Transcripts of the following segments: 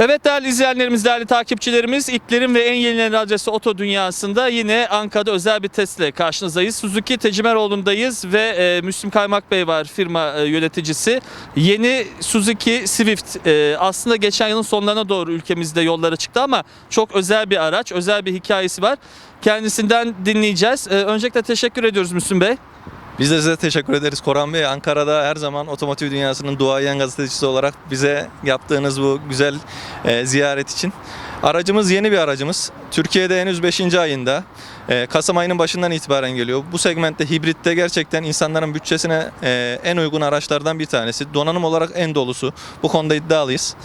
Evet değerli izleyenlerimiz, değerli takipçilerimiz, ilklerin ve en yenilerin adresi Oto Dünyası'nda yine Ankara'da özel bir testle karşınızdayız. Suzuki Tecimeroğlu'ndayız ve e, Müslüm Kaymak Bey var firma e, yöneticisi. Yeni Suzuki Swift e, aslında geçen yılın sonlarına doğru ülkemizde yollara çıktı ama çok özel bir araç, özel bir hikayesi var. Kendisinden dinleyeceğiz. E, öncelikle teşekkür ediyoruz Müslüm Bey. Biz de size teşekkür ederiz Koran Bey. Ankara'da her zaman otomotiv dünyasının duayen gazetecisi olarak bize yaptığınız bu güzel e, ziyaret için. Aracımız yeni bir aracımız. Türkiye'de henüz 5. ayında. E, Kasım ayının başından itibaren geliyor. Bu segmentte hibritte gerçekten insanların bütçesine e, en uygun araçlardan bir tanesi. Donanım olarak en dolusu. Bu konuda iddialıyız.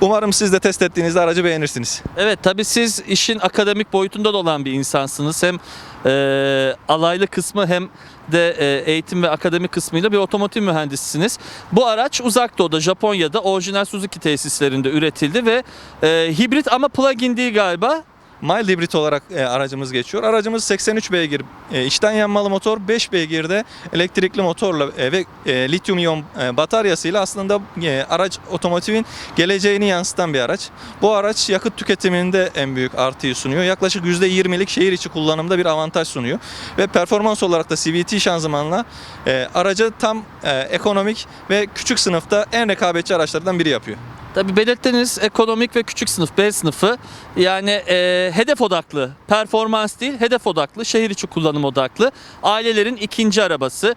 Umarım siz de test ettiğinizde aracı beğenirsiniz. Evet tabii siz işin akademik boyutunda da olan bir insansınız. Hem e, alaylı kısmı hem de e, eğitim ve akademik kısmıyla bir otomotiv mühendisisiniz. Bu araç uzak doğuda Japonya'da orijinal Suzuki tesislerinde üretildi ve e, hibrit ama plug-in değil galiba. Mild hibrit olarak e, aracımız geçiyor. Aracımız 83 beygir e, içten yanmalı motor, 5 beygirde elektrikli motorla e, ve e, lityum iyon e, bataryasıyla aslında e, araç otomotivin geleceğini yansıtan bir araç. Bu araç yakıt tüketiminde en büyük artıyı sunuyor. Yaklaşık %20'lik şehir içi kullanımda bir avantaj sunuyor. Ve performans olarak da CVT şanzımanla e, aracı tam e, ekonomik ve küçük sınıfta en rekabetçi araçlardan biri yapıyor. Tabii belirttiniz ekonomik ve küçük sınıf B sınıfı yani e, hedef odaklı performans değil hedef odaklı şehir içi kullanım odaklı ailelerin ikinci arabası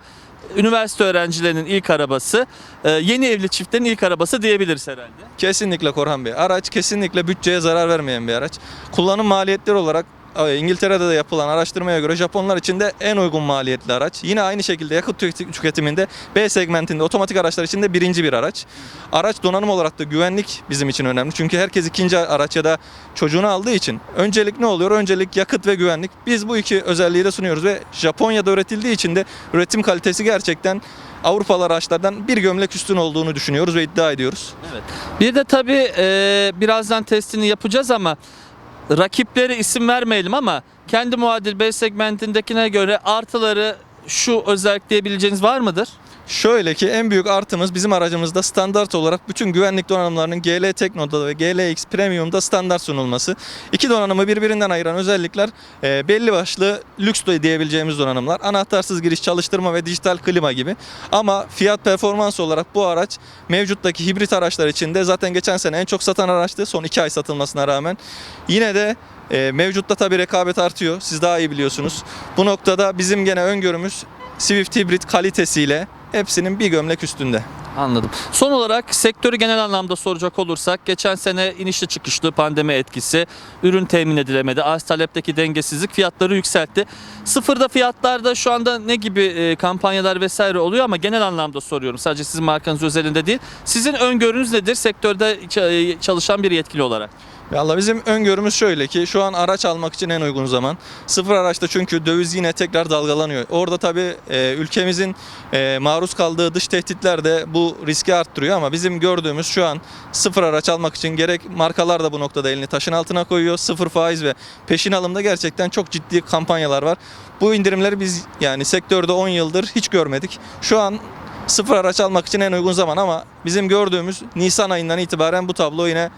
üniversite öğrencilerinin ilk arabası e, yeni evli çiftlerin ilk arabası diyebiliriz herhalde. Kesinlikle Korhan Bey. Araç kesinlikle bütçeye zarar vermeyen bir araç. Kullanım maliyetleri olarak İngiltere'de de yapılan araştırmaya göre Japonlar için de en uygun maliyetli araç. Yine aynı şekilde yakıt tüketi- tüketiminde B segmentinde otomatik araçlar için de birinci bir araç. Araç donanım olarak da güvenlik bizim için önemli. Çünkü herkes ikinci araç ya da çocuğunu aldığı için öncelik ne oluyor? Öncelik yakıt ve güvenlik. Biz bu iki özelliği de sunuyoruz ve Japonya'da üretildiği için de üretim kalitesi gerçekten Avrupalı araçlardan bir gömlek üstün olduğunu düşünüyoruz ve iddia ediyoruz. Bir de tabii e, birazdan testini yapacağız ama rakipleri isim vermeyelim ama kendi muadil B segmentindekine göre artıları şu özellik diyebileceğiniz var mıdır? Şöyle ki en büyük artımız bizim aracımızda standart olarak bütün güvenlik donanımlarının GL Tekno'da ve GLX Premium'da standart sunulması. İki donanımı birbirinden ayıran özellikler e, belli başlı lüks diyebileceğimiz donanımlar. Anahtarsız giriş çalıştırma ve dijital klima gibi. Ama fiyat performans olarak bu araç mevcuttaki hibrit araçlar içinde zaten geçen sene en çok satan araçtı. Son iki ay satılmasına rağmen. Yine de e, mevcutta tabii rekabet artıyor. Siz daha iyi biliyorsunuz. Bu noktada bizim gene öngörümüz Swift hibrit kalitesiyle hepsinin bir gömlek üstünde. Anladım. Son olarak sektörü genel anlamda soracak olursak geçen sene inişli çıkışlı pandemi etkisi, ürün temin edilemedi, arz talepteki dengesizlik fiyatları yükseltti. Sıfırda fiyatlarda şu anda ne gibi e, kampanyalar vesaire oluyor ama genel anlamda soruyorum. Sadece sizin markanız özelinde değil. Sizin öngörünüz nedir sektörde e, çalışan bir yetkili olarak? Valla bizim öngörümüz şöyle ki şu an araç almak için en uygun zaman. Sıfır araçta çünkü döviz yine tekrar dalgalanıyor. Orada tabii e, ülkemizin e, maruz kaldığı dış tehditler de bu riski arttırıyor ama bizim gördüğümüz şu an sıfır araç almak için gerek markalar da bu noktada elini taşın altına koyuyor. Sıfır faiz ve peşin alımda gerçekten çok ciddi kampanyalar var. Bu indirimleri biz yani sektörde 10 yıldır hiç görmedik. Şu an sıfır araç almak için en uygun zaman ama bizim gördüğümüz Nisan ayından itibaren bu tablo yine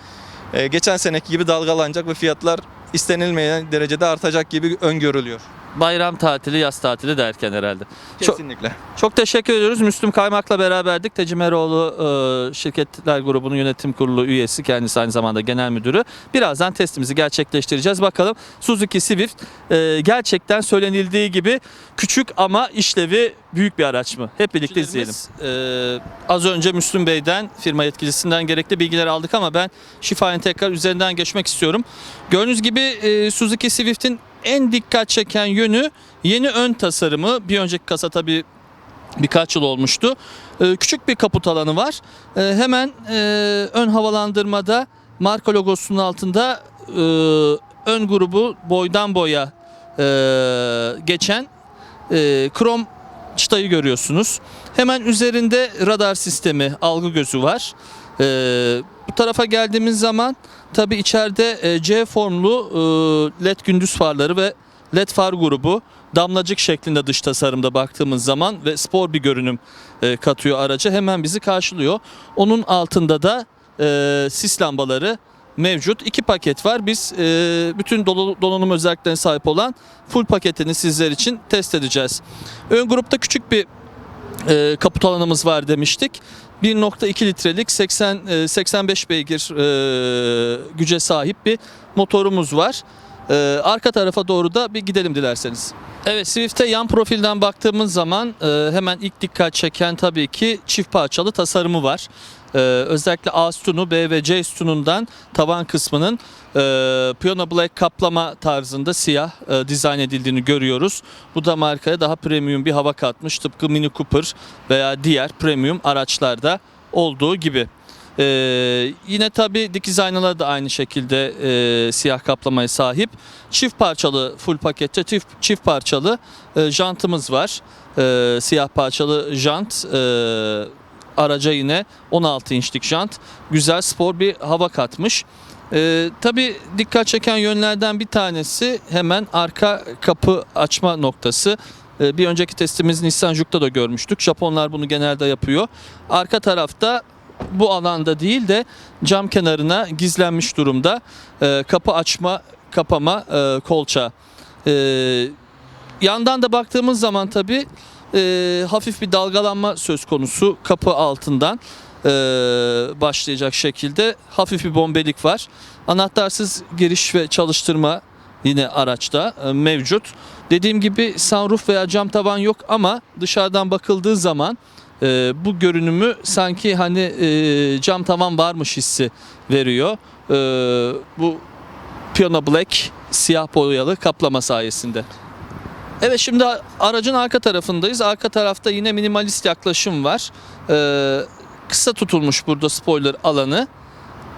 geçen seneki gibi dalgalanacak ve fiyatlar istenilmeyen derecede artacak gibi öngörülüyor. Bayram tatili, yaz tatili derken herhalde. Çok, Kesinlikle. çok teşekkür ediyoruz. Müslüm Kaymak'la beraberdik. Tecimeroğlu e, Şirketler Grubu'nun yönetim kurulu üyesi. Kendisi aynı zamanda genel müdürü. Birazdan testimizi gerçekleştireceğiz. Bakalım Suzuki Swift e, gerçekten söylenildiği gibi küçük ama işlevi büyük bir araç mı? Hep birlikte izleyelim. E, az önce Müslüm Bey'den, firma yetkilisinden gerekli bilgiler aldık ama ben şifayen tekrar üzerinden geçmek istiyorum. Gördüğünüz gibi e, Suzuki Swift'in en dikkat çeken yönü yeni ön tasarımı. Bir önceki kasa tabii birkaç yıl olmuştu. Ee, küçük bir kaput alanı var. Ee, hemen e, ön havalandırmada marka logosunun altında e, ön grubu boydan boya e, geçen e, krom çıtayı görüyorsunuz. Hemen üzerinde radar sistemi, algı gözü var. Ee, bu tarafa geldiğimiz zaman tabi içeride e, C formlu e, led gündüz farları ve led far grubu damlacık şeklinde dış tasarımda baktığımız zaman ve spor bir görünüm e, katıyor araca hemen bizi karşılıyor. Onun altında da sis lambaları mevcut. İki paket var. Biz bütün donanım özelliklerine sahip olan full paketini sizler için test edeceğiz. Ön grupta küçük bir kaput alanımız var demiştik. 1.2 litrelik 80 e, 85 beygir e, güce sahip bir motorumuz var. E, arka tarafa doğru da bir gidelim dilerseniz. Evet Swift'e yan profilden baktığımız zaman e, hemen ilk dikkat çeken tabii ki çift parçalı tasarımı var. E, özellikle A sütunu B ve C sütunundan tavan kısmının e, Piano Black kaplama tarzında siyah e, dizayn edildiğini görüyoruz. Bu da markaya daha premium bir hava katmış. Tıpkı Mini Cooper veya diğer premium araçlarda olduğu gibi. Ee, yine tabi dikiz aynaları da aynı şekilde e, siyah kaplamaya sahip. Çift parçalı full pakette çift, çift parçalı e, jantımız var. E, siyah parçalı jant e, araca yine 16 inçlik jant. Güzel spor bir hava katmış. E, tabi dikkat çeken yönlerden bir tanesi hemen arka kapı açma noktası. E, bir önceki testimiz Nissan Juke'da da görmüştük. Japonlar bunu genelde yapıyor. Arka tarafta bu alanda değil de cam kenarına gizlenmiş durumda e, kapı açma kapama e, kolça. E, yandan da baktığımız zaman tabi hafif bir dalgalanma söz konusu kapı altından e, başlayacak şekilde hafif bir bombelik var. Anahtarsız giriş ve çalıştırma yine araçta e, mevcut. Dediğim gibi sunroof veya cam tavan yok ama dışarıdan bakıldığı zaman e, bu görünümü sanki hani e, cam tavan varmış hissi veriyor. E, bu Piano Black siyah boyalı kaplama sayesinde. Evet şimdi aracın arka tarafındayız. Arka tarafta yine minimalist yaklaşım var. E, kısa tutulmuş burada spoiler alanı.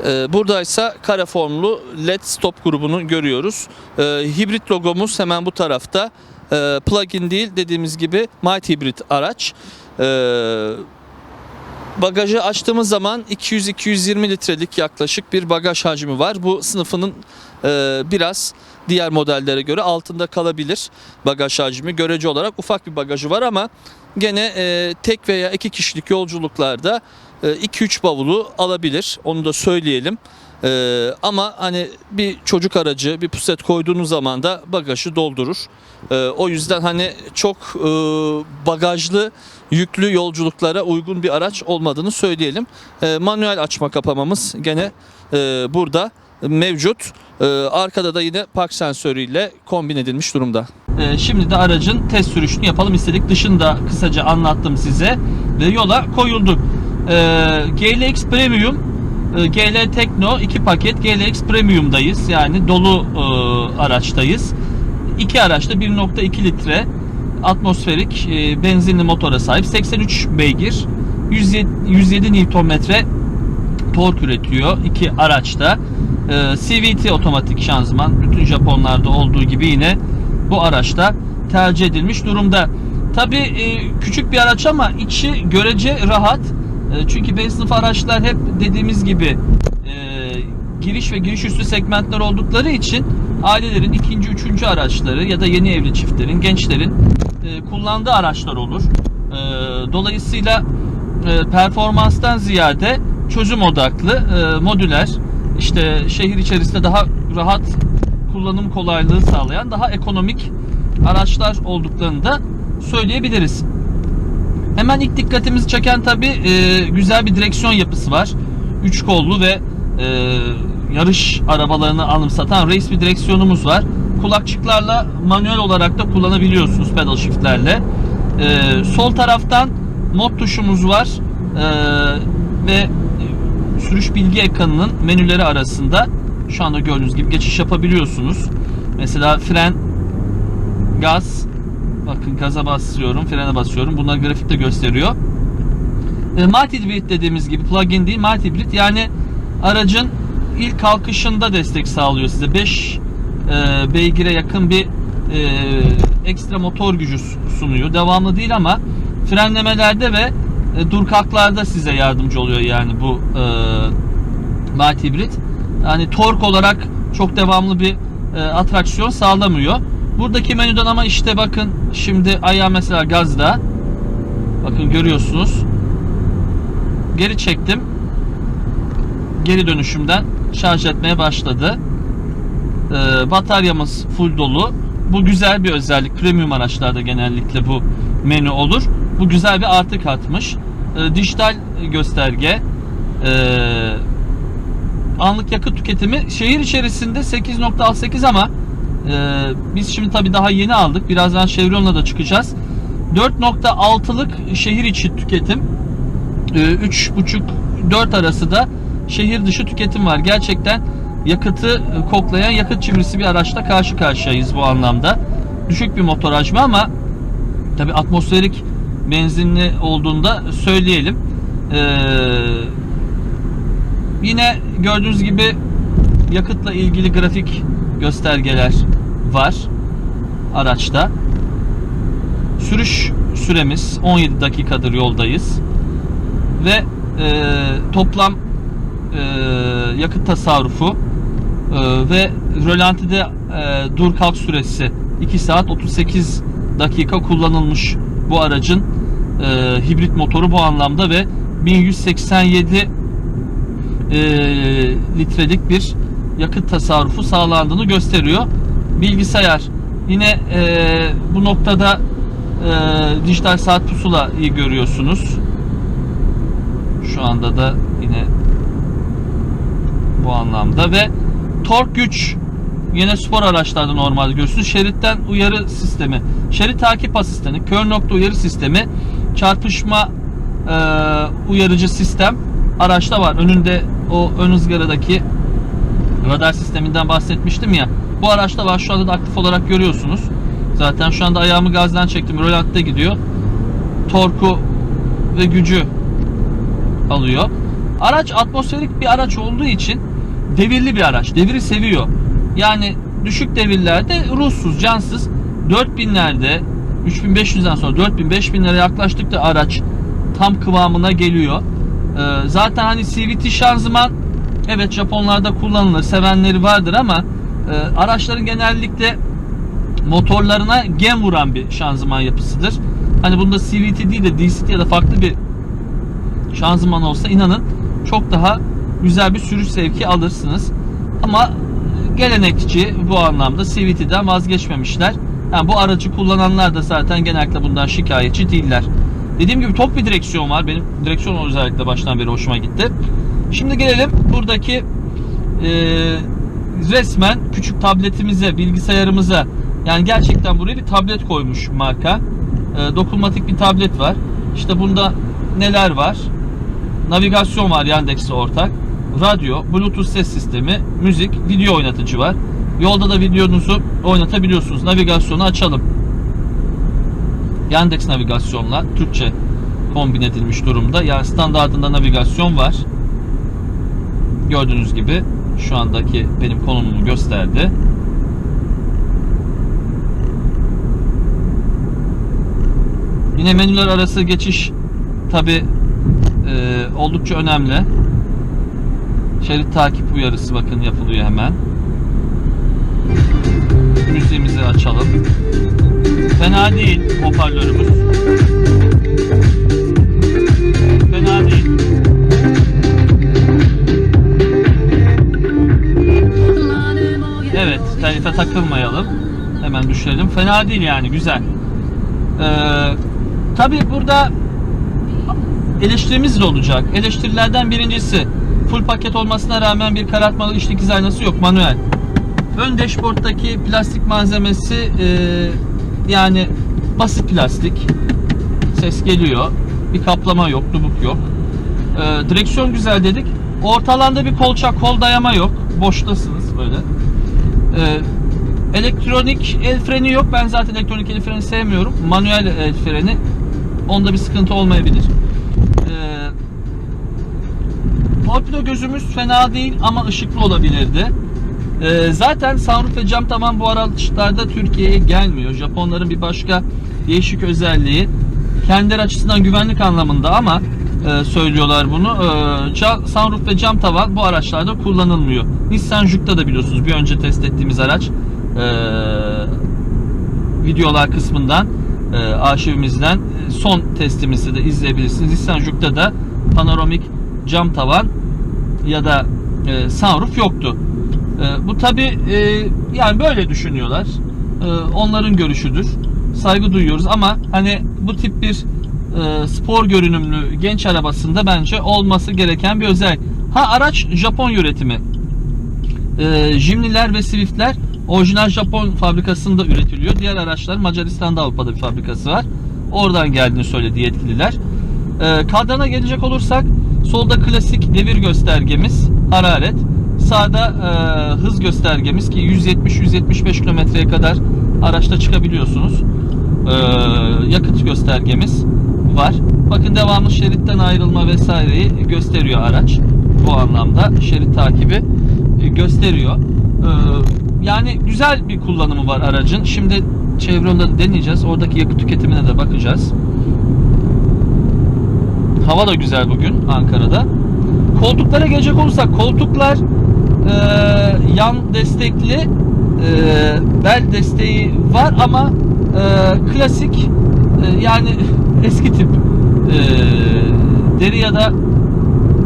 E, buradaysa kare formlu LED stop grubunu görüyoruz. E, hibrit logomuz hemen bu tarafta. E, plug-in değil dediğimiz gibi mild hibrit araç. E, bagajı açtığımız zaman 200-220 litrelik yaklaşık bir bagaj hacmi var. Bu sınıfının e, biraz diğer modellere göre altında kalabilir bagaj hacmi. Görece olarak ufak bir bagajı var ama gene e, tek veya iki kişilik yolculuklarda 2-3 bavulu alabilir. Onu da söyleyelim. E, ama hani bir çocuk aracı, bir puset koyduğunuz zaman da bagajı doldurur. E, o yüzden hani çok e, bagajlı yüklü yolculuklara uygun bir araç olmadığını söyleyelim. E, manuel açma kapamamız gene e, burada mevcut. E, arkada da yine park sensörüyle kombin edilmiş durumda. E, şimdi de aracın test sürüşünü yapalım istedik. Dışını da kısaca anlattım size ve yola koyulduk. E, GLX Premium GL Tekno 2 paket GLX Premium'dayız. Yani dolu e, araçtayız. İki araçta 1.2 litre atmosferik e, benzinli motora sahip 83 beygir 107, 107 Nm tork üretiyor iki araçta. E, CVT otomatik şanzıman bütün Japonlarda olduğu gibi yine bu araçta tercih edilmiş durumda. Tabi küçük bir araç ama içi görece rahat. E, çünkü B sınıf araçlar hep dediğimiz gibi e, giriş ve giriş üstü segmentler oldukları için ailelerin ikinci, üçüncü araçları ya da yeni evli çiftlerin, gençlerin e, kullandığı araçlar olur. E, dolayısıyla e, performanstan ziyade çözüm odaklı, e, modüler, işte şehir içerisinde daha rahat kullanım kolaylığı sağlayan, daha ekonomik araçlar olduklarını da söyleyebiliriz. Hemen ilk dikkatimizi çeken tabi e, güzel bir direksiyon yapısı var. Üç kollu ve e, yarış arabalarını anımsatan race bir direksiyonumuz var. Kulakçıklarla manuel olarak da kullanabiliyorsunuz pedal shiftlerle. E, sol taraftan mod tuşumuz var e, ve sürüş bilgi ekranının menüleri arasında şu anda gördüğünüz gibi geçiş yapabiliyorsunuz. Mesela fren, gaz, bakın gaza basıyorum, frene basıyorum. Bunlar grafikte gösteriyor. E, mild hibrit dediğimiz gibi plug-in değil, mild hibrit yani aracın ilk kalkışında destek sağlıyor size. 5 e, beygire yakın bir e, ekstra motor gücü sunuyor. Devamlı değil ama frenlemelerde ve e, dur kalklarda size yardımcı oluyor yani bu e, mild hibrit. Yani tork olarak çok devamlı bir e, atraksiyon sağlamıyor. Buradaki menüden ama işte bakın şimdi ayağı mesela gazda. Bakın görüyorsunuz. Geri çektim. geri dönüşümden şarj etmeye başladı. Ee, bataryamız full dolu. Bu güzel bir özellik. Premium araçlarda genellikle bu menü olur. Bu güzel bir artı katmış. Ee, dijital gösterge. Ee, anlık yakıt tüketimi şehir içerisinde 8.68 ama e, biz şimdi tabii daha yeni aldık. Birazdan Chevron'la da çıkacağız. 4.6'lık şehir içi tüketim. Ee, 3.5-4 arası da şehir dışı tüketim var. Gerçekten yakıtı e, koklayan yakıt çivrisi bir araçla karşı karşıyayız bu anlamda. Düşük bir motor hacmi ama tabi atmosferik benzinli olduğunda söyleyelim. Ee, yine gördüğünüz gibi yakıtla ilgili grafik göstergeler var araçta. Sürüş süremiz 17 dakikadır yoldayız ve e, toplam e, yakıt tasarrufu e, ve rölantide e, dur kalk süresi 2 saat 38 dakika kullanılmış bu aracın e, hibrit motoru bu anlamda ve 1187 e, litrelik bir yakıt tasarrufu sağlandığını gösteriyor. Bilgisayar yine e, bu noktada e, dijital saat pusula iyi görüyorsunuz. Şu anda da yine bu anlamda ve tork güç yine spor araçlarda normalde görüyorsunuz. Şeritten uyarı sistemi, şerit takip asistanı, kör nokta uyarı sistemi, çarpışma e, uyarıcı sistem araçta var. Önünde o ön ızgaradaki radar sisteminden bahsetmiştim ya. Bu araçta var. Şu anda da aktif olarak görüyorsunuz. Zaten şu anda ayağımı gazdan çektim. Rölantte gidiyor. Torku ve gücü alıyor. Araç atmosferik bir araç olduğu için devirli bir araç. Deviri seviyor. Yani düşük devirlerde ruhsuz, cansız 4000'lerde 3500'den sonra 4000 5000'lere yaklaştıkça araç tam kıvamına geliyor. Ee, zaten hani CVT şanzıman evet Japonlarda kullanılır. Sevenleri vardır ama e, araçların genellikle motorlarına gem vuran bir şanzıman yapısıdır. Hani bunda CVT değil de DCT ya da farklı bir şanzıman olsa inanın çok daha güzel bir sürüş zevki alırsınız. Ama gelenekçi bu anlamda CVT'den vazgeçmemişler. Yani bu aracı kullananlar da zaten genellikle bundan şikayetçi değiller. Dediğim gibi tok bir direksiyon var. Benim direksiyon özellikle baştan beri hoşuma gitti. Şimdi gelelim buradaki e, resmen küçük tabletimize, bilgisayarımıza yani gerçekten buraya bir tablet koymuş marka. E, dokunmatik bir tablet var. İşte bunda neler var? Navigasyon var Yandex'le ortak. Radyo, Bluetooth ses sistemi, müzik, video oynatıcı var. Yolda da videonuzu oynatabiliyorsunuz. Navigasyonu açalım. Yandex navigasyonla Türkçe kombin edilmiş durumda. Yani standartında navigasyon var. Gördüğünüz gibi şu andaki benim konumumu gösterdi. Yine menüler arası geçiş tabi e, oldukça önemli. Şerit takip uyarısı bakın yapılıyor hemen. Müziğimizi açalım. Fena değil hoparlörümüz. Fena değil. Tarife takılmayalım. Hemen düşürelim. Fena değil yani, güzel. Ee, Tabi burada eleştirimiz de olacak. Eleştirilerden birincisi full paket olmasına rağmen bir karartmalı içlik hız aynası yok manuel. Ön dashboard'daki plastik malzemesi e, yani basit plastik. Ses geliyor. Bir kaplama yok, dubuk yok. E, direksiyon güzel dedik. Orta alanda bir kolça, kol dayama yok. Boştasınız böyle. E, elektronik el freni yok. Ben zaten elektronik el freni sevmiyorum. Manuel el freni. Onda bir sıkıntı olmayabilir. Ee, torpido gözümüz fena değil ama ışıklı olabilirdi. Ee, zaten sunroof ve cam tavan bu araçlarda Türkiye'ye gelmiyor. Japonların bir başka değişik özelliği kendileri açısından güvenlik anlamında ama e, söylüyorlar bunu. E, sunroof ve cam tavan bu araçlarda kullanılmıyor. Nissan Juke'da da biliyorsunuz bir önce test ettiğimiz araç e, videolar kısmından e, arşivimizden e, son testimizi de izleyebilirsiniz. Nissan Juke'da da panoramik cam tavan ya da e, sunroof yoktu. E, bu tabi yani böyle düşünüyorlar. E, onların görüşüdür. Saygı duyuyoruz ama hani bu tip bir e, spor görünümlü genç arabasında bence olması gereken bir özellik. Ha araç Japon üretimi. E, Jimny'ler ve Swift'ler orijinal Japon fabrikasında üretiliyor. Diğer araçlar Macaristan'da Avrupa'da bir fabrikası var. Oradan geldiğini söyledi yetkililer. E, kadrana gelecek olursak solda klasik devir göstergemiz hararet. Sağda e, hız göstergemiz ki 170-175 kilometreye kadar araçta çıkabiliyorsunuz. E, yakıt göstergemiz var. Bakın devamlı şeritten ayrılma vesaireyi gösteriyor araç. Bu anlamda şerit takibi e, gösteriyor. E, yani güzel bir kullanımı var aracın. Şimdi Chevron'da deneyeceğiz. Oradaki yakıt tüketimine de bakacağız. Hava da güzel bugün Ankara'da. Koltuklara gelecek olursak koltuklar e, yan destekli e, bel desteği var ama e, klasik e, yani eski tip e, deri ya da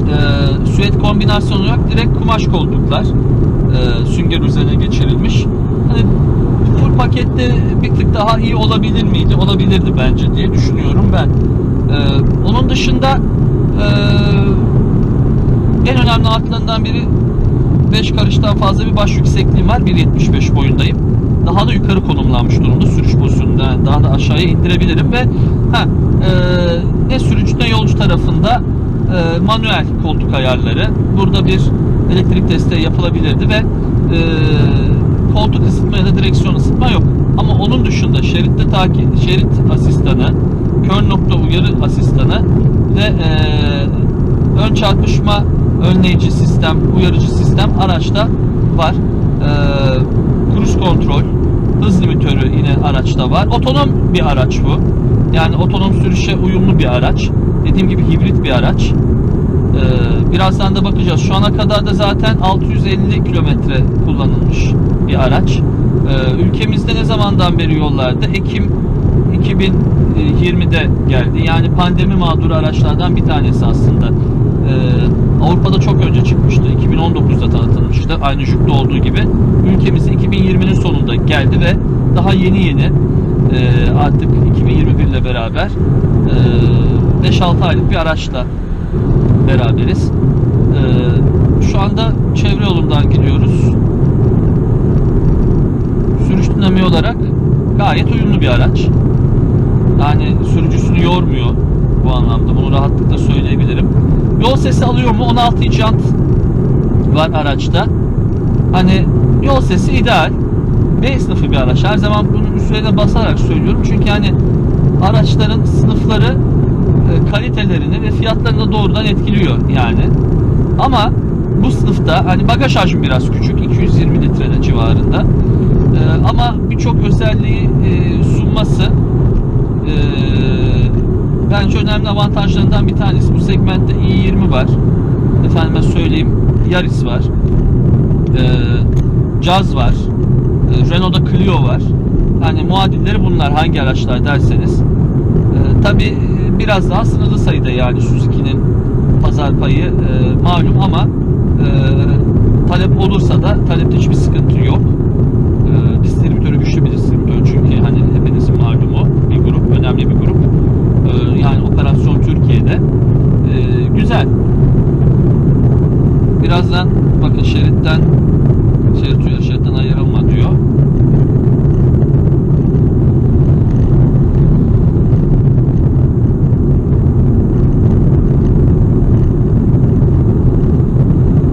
e, süet kombinasyonu olarak direkt kumaş koltuklar e, sünger üzerine geçirilmiş. Hani full pakette bir tık daha iyi olabilir miydi? Olabilirdi bence diye düşünüyorum ben. E, onun dışında e, en önemli artılarından biri 5 karıştan fazla bir baş yüksekliğim var. 1.75 boyundayım. Daha da yukarı konumlanmış durumda sürüş pozisyonunda. Yani daha da aşağıya indirebilirim ve ha, e, ne sürücü ne yolcu tarafında e, manuel koltuk ayarları. Burada bir elektrik desteği yapılabilirdi ve e, koltuk ısıtma ya da direksiyon ısıtma yok. Ama onun dışında şeritte takip, şerit asistanı, kör nokta uyarı asistanı ve e, ön çarpışma önleyici sistem, uyarıcı sistem araçta var. E, cruise kontrol, araçta var. Otonom bir araç bu. Yani otonom sürüşe uyumlu bir araç. Dediğim gibi hibrit bir araç. Ee, birazdan da bakacağız. Şu ana kadar da zaten 650 kilometre kullanılmış bir araç. Ee, ülkemizde ne zamandan beri yollarda? Ekim 2020'de geldi. Yani pandemi mağduru araçlardan bir tanesi aslında. Ee, Avrupa'da çok önce çıkmıştı. 2019'da tanıtılmıştı. Aynı jüklü olduğu gibi. Ülkemize 2020'nin sonunda geldi ve daha yeni yeni e, artık 2021 ile beraber e, 5-6 aylık bir araçla beraberiz. Ee, şu anda çevre yolundan gidiyoruz. Sürüş dinamiği olarak gayet uyumlu bir araç. Yani sürücüsünü yormuyor bu anlamda. Bunu rahatlıkla söyleyebilirim. Yol sesi alıyor mu? 16 inç jant var araçta. Hani yol sesi ideal. B sınıfı bir araç. Her zaman bunun üstüne basarak söylüyorum. Çünkü hani araçların sınıfları e, kalitelerini ve fiyatlarını doğrudan etkiliyor yani. Ama bu sınıfta hani bagaj hacmi biraz küçük 220 litrenin civarında. E, ama birçok özelliği e, sunması e, bence önemli avantajlarından bir tanesi. Bu segmentte i20 var. Efendime söyleyeyim Yaris var. E, Jazz var. E, Renault'da Clio var. Hani muadilleri bunlar hangi araçlar derseniz. E, Tabi biraz daha sınırlı sayıda yani Suzuki'nin pazar payı e, malum ama e, talep olursa da talepte hiçbir sıkıntı yok. E, distribütörü güçlü bir distribütör çünkü hani hepinizin malumu bir grup, önemli bir grup. E, yani operasyon Türkiye'de. E, güzel. Birazdan bakın şeritten şerit uyarı, şeritten ayrılma diyor.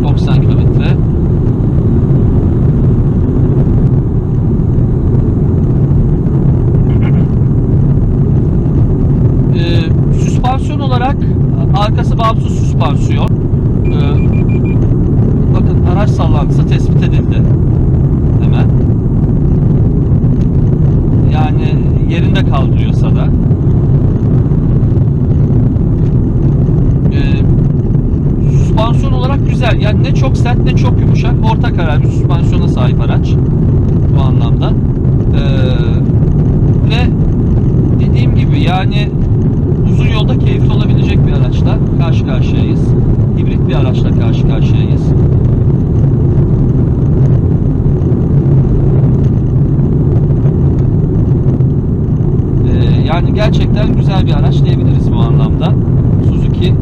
...90 kilometre. Ee, süspansiyon olarak arkası bağımsız süspansiyon. Ee, bakın araç sallantısı tespit edildi. Hemen. Yani yerinde kaldırıyorsa da. Ee, süspansiyon olarak güzel. Yani ne çok sert ne çok yumuşak. Orta karar bir süspansiyona sahip araç. Bu anlamda. Ee, ve dediğim gibi yani uzun yolda keyifli olabilecek bir araçla karşı karşıyayız. Hibrit. bir araçla karşı karşıyayız. gerçekten güzel bir araç diyebiliriz bu anlamda. Suzuki